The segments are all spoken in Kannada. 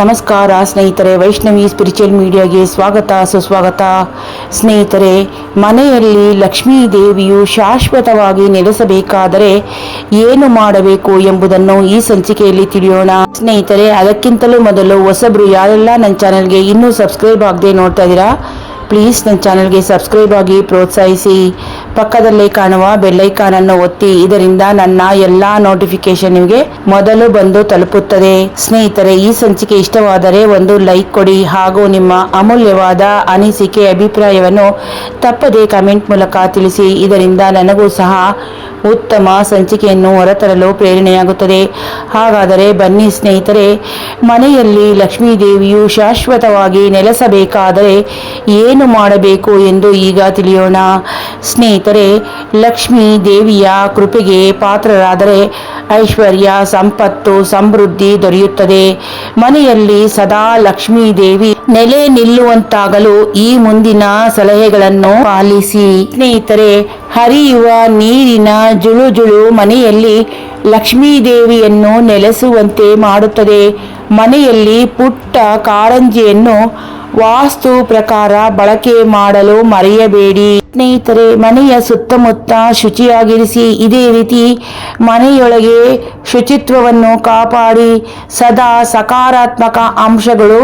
ನಮಸ್ಕಾರ, ಸ್ನೇಹಿತರೆ. ವೈಷ್ಣವಿ ಸ್ಪಿರಿಚುವಲ್ ಮೀಡಿಯಾಗೆ ಸ್ವಾಗತ, ಸುಸ್ವಾಗತ. ಸ್ನೇಹಿತರೆ, ಮನೆಯಲ್ಲಿ ಲಕ್ಷ್ಮೀ ದೇವಿಯು ಶಾಶ್ವತವಾಗಿ ನೆಲೆಸಬೇಕಾದರೆ ಏನು ಮಾಡಬೇಕು ಎಂಬುದನ್ನು ಈ ಸಂಚಿಕೆಯಲ್ಲಿ ತಿಳಿಯೋಣ. ಸ್ನೇಹಿತರೆ, ಅದಕ್ಕಿಂತಲೂ ಮೊದಲು ಹೊಸಬ್ರು ಯಾರೆಲ್ಲ ನನ್ನ ಚಾನಲ್ಗೆ ಇನ್ನೂ ಸಬ್ಸ್ಕ್ರೈಬ್ ಆಗದೆ ನೋಡ್ತಾ ಇದ್ದೀರಾ, ಪ್ಲೀಸ್ ನನ್ನ ಚಾನಲ್ಗೆ ಸಬ್ಸ್ಕ್ರೈಬ್ ಆಗಿ ಪ್ರೋತ್ಸಾಹಿಸಿ. ಪಕ್ಕದಲ್ಲೇ ಕಾಣುವ ಬೆಲ್ಲೈಕಾನ್ ಅನ್ನು ಒತ್ತಿ ಇದರಿಂದ ನನ್ನ ಎಲ್ಲಾ ನೋಟಿಫಿಕೇಶನ್ ನಿಮಗೆ ಮೊದಲು ಬಂದು ತಲುಪುತ್ತದೆ. ಸ್ನೇಹಿತರೆ, ಈ ಸಂಚಿಕೆ ಇಷ್ಟವಾದರೆ ಒಂದು ಲೈಕ್ ಕೊಡಿ ಹಾಗೂ ನಿಮ್ಮ ಅಮೂಲ್ಯವಾದ ಅನಿಸಿಕೆ ಅಭಿಪ್ರಾಯವನ್ನು ತಪ್ಪದೆ ಕಮೆಂಟ್ ಮೂಲಕ ತಿಳಿಸಿ. ಇದರಿಂದ ನನಗೂ ಸಹ ಉತ್ತಮ ಸಂಚಿಕೆಯನ್ನು ಹೊರತರಲು ಪ್ರೇರಣೆಯಾಗುತ್ತದೆ. ಹಾಗಾದರೆ ಬನ್ನಿ ಸ್ನೇಹಿತರೆ, ಮನೆಯಲ್ಲಿ ಲಕ್ಷ್ಮೀ ದೇವಿಯು ಶಾಶ್ವತವಾಗಿ ನೆಲೆಸಬೇಕಾದರೆ ಏನು ಮಾಡಬೇಕು ಎಂದು ಈಗ ತಿಳಿಯೋಣ. ಸ್ನೇಹಿತರೆ ಲಕ್ಷ್ಮೀ ದೇವಿಯ ಕೃಪೆಗೆ ಪಾತ್ರರಾದರೆ ಐಶ್ವರ್ಯ, ಸಂಪತ್ತು, ಸಮೃದ್ಧಿ ದೊರೆಯುತ್ತದೆ. ಮನೆಯಲ್ಲಿ ಸದಾ ಲಕ್ಷ್ಮೀ ದೇವಿ ನೆಲೆ ನಿಲ್ಲುವಂತಾಗಲು ಈ ಮುಂದಿನ ಸಲಹೆಗಳನ್ನು ಪಾಲಿಸಿ. ಸ್ನೇಹಿತರೆ, ಹರಿಯುವ ನೀರಿನ ಜುಳು ಜುಳು ಮನೆಯಲ್ಲಿ ಲಕ್ಷ್ಮೀ ದೇವಿಯನ್ನು ನೆಲೆಸುವಂತೆ ಮಾಡುತ್ತದೆ. ಮನೆಯಲ್ಲಿ ಪುಟ್ಟ ಕಾರಂಜಿಯನ್ನು ವಾಸ್ತು ಪ್ರಕಾರ ಬಳಕೆ ಮಾಡಲು ಮರೆಯಬೇಡಿ. ಸ್ನೇಹಿತರೆ, ಮನೆಯ ಸುತ್ತಮುತ್ತ ಶುಚಿಯಾಗಿರಿಸಿ ಇದೇ ರೀತಿ ಮನೆಯೊಳಗೆ ಶುಚಿತ್ವವನ್ನು ಕಾಪಾಡಿ. ಸದಾ ಸಕಾರಾತ್ಮಕ ಅಂಶಗಳು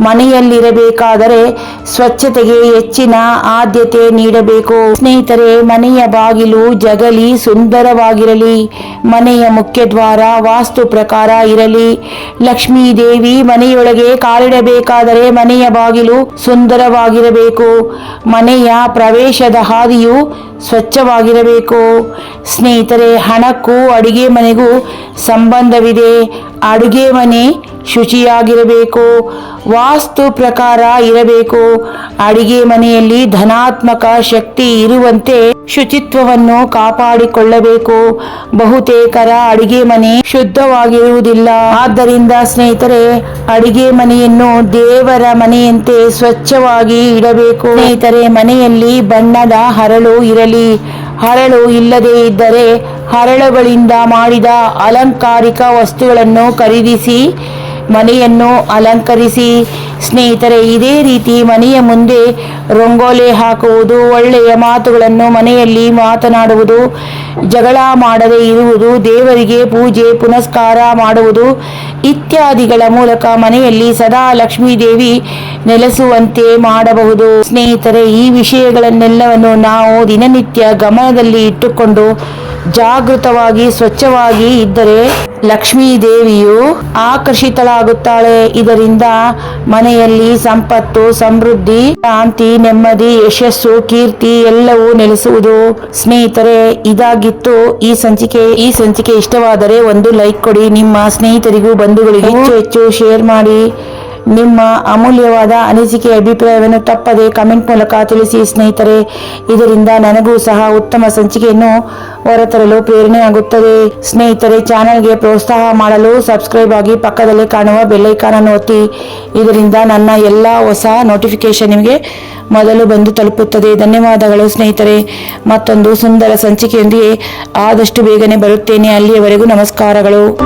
ಮನೆಯಲ್ಲಿರಬೇಕಾದರೆ ಸ್ವಚ್ಛತೆಗೆ ಹೆಚ್ಚಿನ ಆದ್ಯತೆ ನೀಡಬೇಕು. ಸ್ನೇಹಿತರೆ, ಮನೆಯ ಬಾಗಿಲು ಜಗಲಿ ಸುಂದರವಾಗಿರಲಿ. ಮನೆಯ ಮುಖ್ಯ ದ್ವಾರ ವಾಸ್ತು ಪ್ರಕಾರ ಇರಲಿ. ಲಕ್ಷ್ಮೀ ದೇವಿ ಮನೆಯೊಳಗೆ ಕಾಲಿಡಬೇಕಾದರೆ ಮನೆಯ ಬಾಗಿಲು ಸುಂದರವಾಗಿರಬೇಕು. ಮನೆಯ ಪ್ರವೇಶದ ಹಾದಿಯು ಸ್ವಚ್ಛವಾಗಿರಬೇಕು. ಸ್ನೇಹಿತರೆ, ಹಣಕ್ಕೂ ಅಡುಗೆ ಮನೆಗೂ ಸಂಬಂಧವಿದೆ. ಅಡುಗೆ ಮನೆ ಶುಚಿಯಾಗಿರಬೇಕು, ವಾಸ್ತು ಪ್ರಕಾರ ಇರಬೇಕು. ಅಡಿಗೆ ಮನೆಯಲ್ಲಿ ಧನಾತ್ಮಕ ಶಕ್ತಿ ಇರುವಂತೆ ಶುಚಿತ್ವವನ್ನು ಕಾಪಾಡಿಕೊಳ್ಳಬೇಕು. ಬಹುತೇಕರ ಅಡಿಗೆ ಮನೆ ಶುದ್ಧವಾಗಿರುವುದಿಲ್ಲ. ಆದ್ದರಿಂದ ಸ್ನೇಹಿತರೆ, ಅಡಿಗೆ ಮನೆಯನ್ನು ದೇವರ ಮನೆಯಂತೆ ಸ್ವಚ್ಛವಾಗಿ ಇಡಬೇಕು. ಸ್ನೇಹಿತರೆ, ಮನೆಯಲ್ಲಿ ಬಣ್ಣದ ಹರಳು ಇರಲಿ. ಹರಳು ಇಲ್ಲದೇ ಇದ್ದರೆ ಹರಳುಗಳಿಂದ ಮಾಡಿದ ಅಲಂಕಾರಿಕ ವಸ್ತುಗಳನ್ನು ಖರೀದಿಸಿ ಮನೆಯನ್ನು ಅಲಂಕರಿಸಿ ಸ್ನೇಹಿತರೆ, ಇದೇ ರೀತಿ ಮನೆಯ ಮುಂದೆ ರಂಗೋಲಿ ಹಾಕುವುದು, ಒಳ್ಳೆಯ ಮಾತುಗಳನ್ನು ಮನೆಯಲ್ಲಿ ಮಾತನಾಡುವುದು, ಜಗಳ ಮಾಡದೆ ಇರುವುದು, ದೇವರಿಗೆ ಪೂಜೆ, ಪುನಸ್ಕಾರ ಮಾಡುವುದು ಇತ್ಯಾದಿಗಳ ಮೂಲಕ ಮನೆಯಲ್ಲಿ ಸದಾ ಲಕ್ಷ್ಮೀ ದೇವಿ ನೆಲೆಸುವಂತೆ ಮಾಡಬಹುದು. ಸ್ನೇಹಿತರೆ, ಈ ವಿಷಯಗಳನ್ನೆಲ್ಲವನ್ನು ನಾವು ದಿನನಿತ್ಯ ಗಮನದಲ್ಲಿ ಇಟ್ಟುಕೊಂಡು ಜಾಗೃತವಾಗಿ, ಸ್ವಚ್ಛವಾಗಿ ಇದ್ದರೆ ಲಕ್ಷ್ಮೀ ದೇವಿಯು ಆಕರ್ಷಿತಳಾಗುತ್ತಾಳೆ. ಇದರಿಂದ ಮನೆಯಲ್ಲಿ ಸಂಪತ್ತು, ಸಮೃದ್ಧಿ, ಶಾಂತಿ, ನೆಮ್ಮದಿ, ಯಶಸ್ಸು, ಕೀರ್ತಿ ಎಲ್ಲವೂ ನೆಲೆಸುವುದು. ಸ್ನೇಹಿತರೆ, ಇದಾಗಿತ್ತು ಈ ಸಂಚಿಕೆ. ಈ ಸಂಚಿಕೆ ಇಷ್ಟವಾದರೆ ಒಂದು ಲೈಕ್ ಕೊಡಿ. ನಿಮ್ಮ ಸ್ನೇಹಿತರಿಗೂ, ಬಂಧುಗಳಿಗೂ ಹೆಚ್ಚು ಹೆಚ್ಚು ಶೇರ್ ಮಾಡಿ. ನಿಮ್ಮ ಅಮೂಲ್ಯವಾದ ಅನಿಸಿಕೆ ಅಭಿಪ್ರಾಯವನ್ನು ತಪ್ಪದೆ ಕಮೆಂಟ್ ಮೂಲಕ ತಿಳಿಸಿ, ಸ್ನೇಹಿತರೆ. ಇದರಿಂದ ನನಗೂ ಸಹ ಉತ್ತಮ ಸಂಚಿಕೆಯನ್ನು ಹೊರತರಲು ಪ್ರೇರಣೆ ಆಗುತ್ತದೆ ಸ್ನೇಹಿತರೆ, ಚಾನೆಲ್ಗೆ ಪ್ರೋತ್ಸಾಹ ಮಾಡಲು ಸಬ್ಸ್ಕ್ರೈಬ್ ಆಗಿ ಪಕ್ಕದಲ್ಲಿ ಕಾಣುವ ಬೆಲ್ಲೈಕಾನ್ ಅನ್ನು ಒತ್ತಿ. ಇದರಿಂದ ನನ್ನ ಎಲ್ಲ ಹೊಸ ನೋಟಿಫಿಕೇಶನ್ ನಿಮಗೆ ಮೊದಲು ಬಂದು ತಲುಪುತ್ತದೆ. ಧನ್ಯವಾದಗಳು, ಸ್ನೇಹಿತರೆ. ಮತ್ತೊಂದು ಸುಂದರ ಸಂಚಿಕೆಯೊಂದಿಗೆ ಆದಷ್ಟು ಬೇಗನೆ ಬರುತ್ತೇನೆ. ಅಲ್ಲಿಯವರೆಗೂ ನಮಸ್ಕಾರಗಳು.